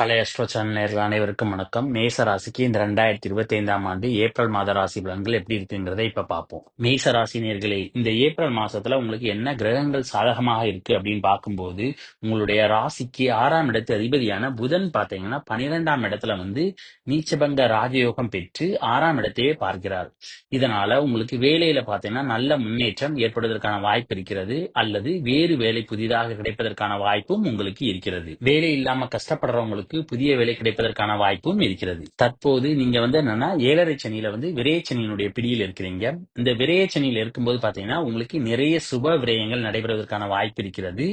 கலை astro channel நேயர்கள் அனைவருக்கும் வணக்கம். மேச ராசிக்கு இந்த ரெண்டாயிரத்தி இருபத்தி ஐந்தாம் ஆண்டு ஏப்ரல் மாத ராசி பலன்கள் எப்படி இருக்குங்கிறத இப்ப பார்ப்போம். மேச ராசி இந்த ஏப்ரல் மாசத்துல உங்களுக்கு என்ன கிரகங்கள் சாதகமாக இருக்கு அப்படின்னு பார்க்கும்போது உங்களுடைய ராசிக்கு ஆறாம் இடத்து அதிபதியான புதன் பாத்தீங்கன்னா பனிரெண்டாம் இடத்துல வந்து நீச்சபங்க ராஜயோகம் பெற்று ஆறாம் இடத்தையே பார்க்கிறார். இதனால உங்களுக்கு வேலையில பாத்தீங்கன்னா நல்ல முன்னேற்றம் ஏற்படுவதற்கான வாய்ப்பு இருக்கிறது. அல்லது வேறு வேலை புதிதாக கிடைப்பதற்கான வாய்ப்பும் உங்களுக்கு இருக்கிறது. வேலை இல்லாம கஷ்டப்படுறவங்களுக்கு உங்களுக்கு புதிய வேலை கிடைப்பதற்கான வாய்ப்பும் இருக்கிறது. தற்போது நீங்க வந்து என்னன்னா ஏழரை சனியில வந்து விரையச்சனியினுடைய பிடியில் இருக்கிறீங்க. இந்த விரையச்சனியில் இருக்கும்போது பாத்தீங்கன்னா உங்களுக்கு நிறைய சுப விரயங்கள் நடைபெறுவதற்கான வாய்ப்பு இருக்கிறது.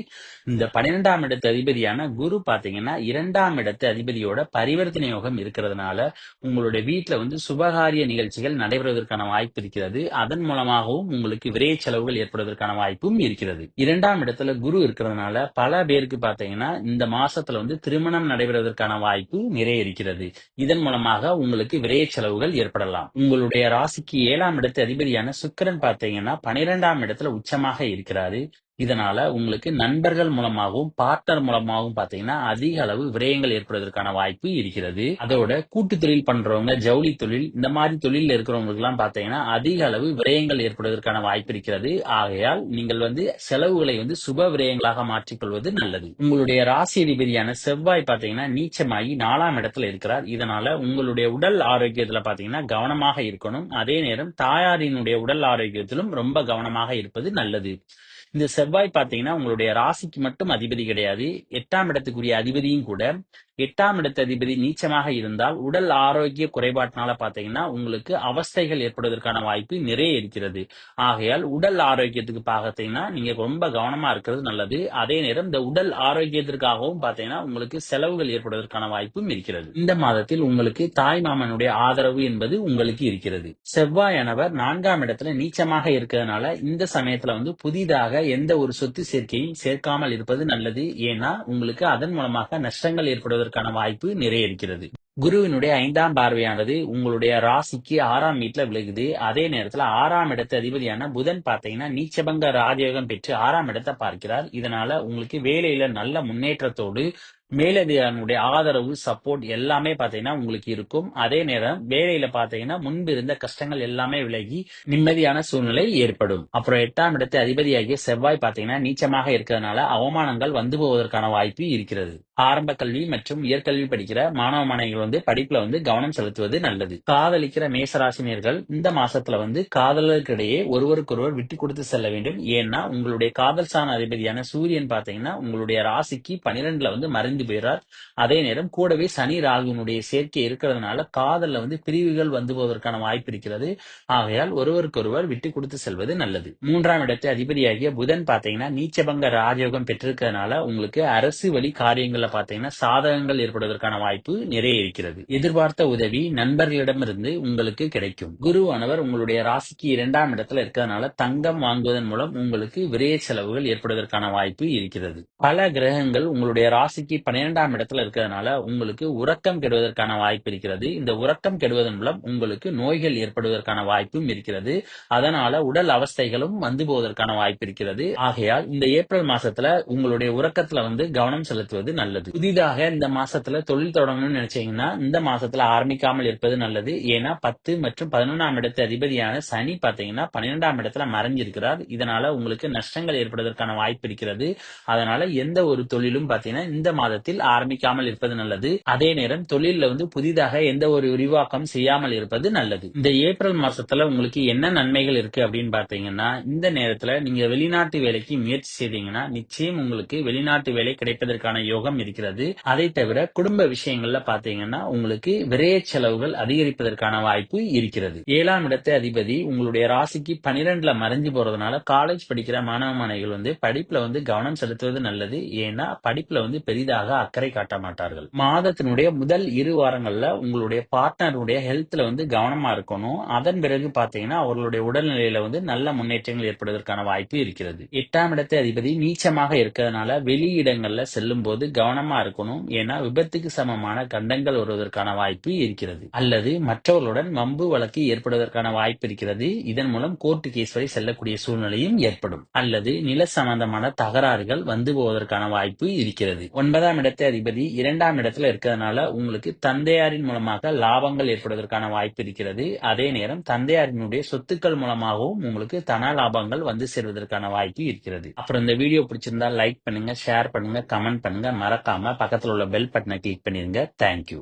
இந்த பன்னிரெண்டாம் இடத்து அதிபதியான குரு பாத்தீங்கன்னா இரண்டாம் இடத்து அதிபதியோட பரிவர்த்தனை யோகம் இருக்கிறதுனால உங்களுடைய வீட்டுல வந்து சுபகாரிய நிகழ்ச்சிகள் நடைபெறுவதற்கான வாய்ப்பு இருக்கிறது. அதன் மூலமாகவும் உங்களுக்கு விரைய செலவுகள் ஏற்படுவதற்கான வாய்ப்பும் இருக்கிறது. இரண்டாம் இடத்துல குரு இருக்கிறதுனால பல பேருக்கு பாத்தீங்கன்னா இந்த மாசத்துல வந்து திருமணம் நடைபெறுவது நடைபெறுவதற்கான வாய்ப்பு நிறைய இருக்கிறது. இதன் மூலமாக உங்களுக்கு விரைய செலவுகள் ஏற்படலாம். உங்களுடைய ராசிக்கு ஏழாம் இடத்து அதிபதியான சுக்கிரன் பாத்தீங்கன்னா பனிரெண்டாம் இடத்துல உச்சமாக இருக்கிறாரு. இதனால உங்களுக்கு நண்பர்கள் மூலமாகவும் பார்ட்னர் மூலமாகவும் பாத்தீங்கன்னா அதிக அளவு விரயங்கள் ஏற்படுவதற்கான வாய்ப்பு இருக்கிறது. அதோட கூட்டு தொழில் பண்றவங்க ஜவுளி தொழில் இந்த மாதிரி தொழில் இருக்கிறவங்களுக்கு எல்லாம் பாத்தீங்கன்னா அதிக அளவு விரயங்கள் ஏற்படுவதற்கான வாய்ப்பு இருக்கிறது. ஆகையால் நீங்கள் வந்து செலவுகளை வந்து சுப விரயங்களாக மாற்றிக்கொள்வது நல்லது. உங்களுடைய ராசி அதிபதியான செவ்வாய் பாத்தீங்கன்னா நீச்சமாகி நாலாம் இடத்துல இருக்கிறார். இதனால உங்களுடைய உடல் ஆரோக்கியத்துல பாத்தீங்கன்னா கவனமாக இருக்கணும். அதே நேரம் தாயாரினுடைய உடல் ஆரோக்கியத்திலும் ரொம்ப கவனமாக இருப்பது நல்லது. இந்த செவ்வாய் பாத்தீங்கன்னா உங்களுடைய ராசிக்கு மட்டும் அதிபதி கிடையாது. எட்டாம் இடத்துக்குரிய அதிபதியும் கூட எட்டாம் இடத்த அதிபதி நீச்சமாக இருந்தால் உடல் ஆரோக்கிய குறைபாட்டினால பாத்தீங்கன்னா உங்களுக்கு அவஸ்தைகள் ஏற்படுவதற்கான வாய்ப்பு நிறைய இருக்கிறது. ஆகையால் உடல் ஆரோக்கியத்துக்கு பார்த்தீங்கன்னா நீங்க ரொம்ப கவனமா இருக்கிறது நல்லது. அதே நேரம் இந்த உடல் ஆரோக்கியத்திற்காகவும் பாத்தீங்கன்னா உங்களுக்கு செலவுகள் ஏற்படுவதற்கான வாய்ப்பும் இருக்கிறது. இந்த மாதத்தில் உங்களுக்கு தாய் மாமனுடைய ஆதரவு என்பது உங்களுக்கு இருக்கிறது. செவ்வாயானவர் நான்காம் இடத்துல நீச்சமாக இருக்கிறதுனால இந்த சமயத்துல வந்து புதிதாக எந்த ஒரு சொத்து சேர்க்கையும் சேர்க்காமல் இருப்பது நல்லது. ஏன்னா உங்களுக்கு அதன் மூலமாக நஷ்டங்கள் ஏற்படுவதற்கான வாய்ப்பு நிறைய இருக்கிறது. குருவினுடைய ஐந்தாம் பார்வையானது உங்களுடைய ராசிக்கு ஆறாம் வீட்டுல விலகுது அதே நேரத்துல ஆறாம் இடத்து அதிபதியான புதன் பார்த்தீங்கன்னா நீச்சபங்க ராஜயோகம் பெற்று ஆறாம் இடத்தை பார்க்கிறார். இதனால உங்களுக்கு வேலையில நல்ல முன்னேற்றத்தோடு மேலதிகாரினுடைய ஆதரவு சப்போர்ட் எல்லாமே பாத்தீங்கன்னா உங்களுக்கு இருக்கும். அதே நேரம் வேலையில பாத்தீங்கன்னா முன்பு இருந்த கஷ்டங்கள் எல்லாமே விலகி நிம்மதியான சூழ்நிலை ஏற்படும். அப்புறம் எட்டாம் இடத்து அதிபதியாகிய செவ்வாய் பாத்தீங்கன்னா நீச்சமாக இருக்கிறதுனால அவமானங்கள் வந்து போவதற்கான வாய்ப்பு இருக்கிறது. ஆரம்ப கல்வி மற்றும் உயர்கல்வி படிக்கிற மாணவ மாணவிகள் வந்து படிப்புல வந்து கவனம் செலுத்துவது நல்லது. காதலிக்கிற மேசராசினியர்கள் இந்த மாசத்துல வந்து காதலர்களிடையே ஒருவருக்கொருவர் விட்டு கொடுத்து செல்ல வேண்டும். ஏன்னா உங்களுடைய காதல் சாண அதிபதியான சூரியன் பாத்தீங்கன்னா உங்களுடைய ராசிக்கு பனிரெண்டுல வந்து மறைந்து போயிறார். அதே நேரம் கூடவே சனி ராகுனுடைய சேர்க்கை இருக்கிறதுனால காதல்ல வந்து பிரிவுகள் வந்து போவதற்கான வாய்ப்பு இருக்கிறது. ஆகையால் ஒருவருக்கொருவர் விட்டு கொடுத்து செல்வது நல்லது. மூன்றாம் இடத்தை அதிபதியாகிய புதன் பாத்தீங்கன்னா நீச்சபங்க ராஜயோகம் பெற்றிருக்கிறதுனால உங்களுக்கு அரசு வழி காரியங்கள்ல பாத்தீங்கன்னா சாதகங்கள் ஏற்படுவதற்கான வாய்ப்பு நிறைய இருக்கிறது. எதிர்பார்த்த உதவி நண்பர்களிடமிருந்து உங்களுக்கு கிடைக்கும். குருவானவர் உங்களுடைய ராசிக்கு இரண்டாம் இடத்துல இருக்கிறதுனால தங்கம் வாங்குவதன் மூலம் உங்களுக்கு விரைய செலவுகள் ஏற்படுவதற்கான வாய்ப்பு இருக்கிறது. பல கிரகங்கள் உங்களுடைய ராசிக்கு பன்னிரெண்டாம் இடத்துல இருக்கிறதுனால உங்களுக்கு உறக்கம் கெடுவதற்கான வாய்ப்பு இருக்கிறது. இந்த உறக்கம் கெடுவதன் மூலம் உங்களுக்கு நோய்கள் ஏற்படுவதற்கான வாய்ப்பும் இருக்கிறது. அதனால உடல் அவஸ்தைகளும் வந்து போவதற்கான வாய்ப்பு இருக்கிறது. ஆகையால் இந்த ஏப்ரல் மாசத்துல உங்களுடைய உறக்கத்துல வந்து கவனம் செலுத்துவது நல்லது. புதிதாக இந்த மாசத்துல தொழில் தொடங்கணும்னு நினைச்சீங்கன்னா இந்த மாசத்துல ஆரம்பிக்காமல் இருப்பது நல்லது. ஏன்னா பத்து மற்றும் பதினொன்றாம் இடத்து அதிபதியான சனி பாத்தீங்கன்னா பன்னிரெண்டாம் இடத்துல மறைஞ்சிருக்கிறார். இதனால உங்களுக்கு நஷ்டங்கள் ஏற்படுவதற்கான வாய்ப்பு இருக்கிறது. அதனால எந்த ஒரு தொழிலும் பாத்தீங்கன்னா இந்த மாதத்தில் ஆரம்பிக்காமல் இருப்பது நல்லது. அதே நேரம் தொழில வந்து புதிதாக எந்த ஒரு விரிவாக்கம் செய்யாமல் இருப்பது நல்லது. இந்த ஏப்ரல் மாசத்துல உங்களுக்கு என்ன நன்மைகள் இருக்கு அப்படின்னு பாத்தீங்கன்னா இந்த நேரத்துல நீங்க வெளிநாட்டு வேலைக்கு முயற்சி செய்தீங்கன்னா நிச்சயம் உங்களுக்கு வெளிநாட்டு வேலை கிடைப்பதற்கான யோகம் இருக்கிறது. அதை தவிர குடும்ப விஷயங்கள்ல பாத்தீங்கன்னா உங்களுக்கு விரைய செலவுகள் அதிகரிப்பதற்கான வாய்ப்பு இருக்கிறது. ஏழாம் இடத்து அதிபதி உங்களுடைய ராசிக்கு பனிரெண்டுல மறைஞ்சு போறதுனால காலேஜ் படிக்கிற மாணவ மாணவிகள் வந்து படிப்புல வந்து கவனம் செலுத்துவது நல்லது. ஏன்னா படிப்புல வந்து பெரிதாக அக்கறை காட்ட மாட்டார்கள். மாதத்தினுடைய முதல் இரு வாரங்கள்ல உங்களுடைய பார்ட்னருடைய ஹெல்த்ல வந்து கவனமா இருக்கணும். அதன் பிறகு பாத்தீங்கன்னா அவர்களுடைய உடல்நிலையில வந்து நல்ல முன்னேற்றங்கள் ஏற்படுவதற்கான வாய்ப்பு இருக்கிறது. எட்டாம் இடத்து அதிபதி நீச்சமாக இருக்கிறதுனால வெளியிடங்கள்ல செல்லும் போது கவனமா இருக்கணும். ஏன்னா விபத்துக்கு சமமான கண்டங்கள் வருவதற்கான வாய்ப்பு இருக்கிறது. அல்லது மற்றவர்களுடன் வம்பு வழக்கு ஏற்படுவதற்கான வாய்ப்பு இருக்கிறது. இதன் மூலம் கோர்ட்டு கேஸ் வரை செல்லக்கூடிய சூழ்நிலையும் ஏற்படும். அல்லது நில சம்பந்தமான தகராறுகள் வந்து போவதற்கான வாய்ப்பு இருக்கிறது. ஒன்பதாம் இடத்தை அதிபதி இரண்டாம் இடத்துல இருக்கிறதுனால உங்களுக்கு தந்தையாரின் மூலமாக லாபங்கள் ஏற்படுவதற்கான வாய்ப்பு இருக்கிறது. அதே நேரம் தந்தையாரினுடைய சொத்துக்கள் மூலமாகவும் உங்களுக்கு தன லாபங்கள் வந்து சேர்வதற்கான வாய்ப்பு இருக்கிறது. அப்புறம் இந்த வீடியோ பிடிச்சிருந்தா லைக் பண்ணுங்க ஷேர் பண்ணுங்க கமெண்ட் பண்ணுங்க. மறக்காம பக்கத்தில் உள்ள பெல் பட்டனை கிளிக் பண்ணிருங்க. தேங்க்யூ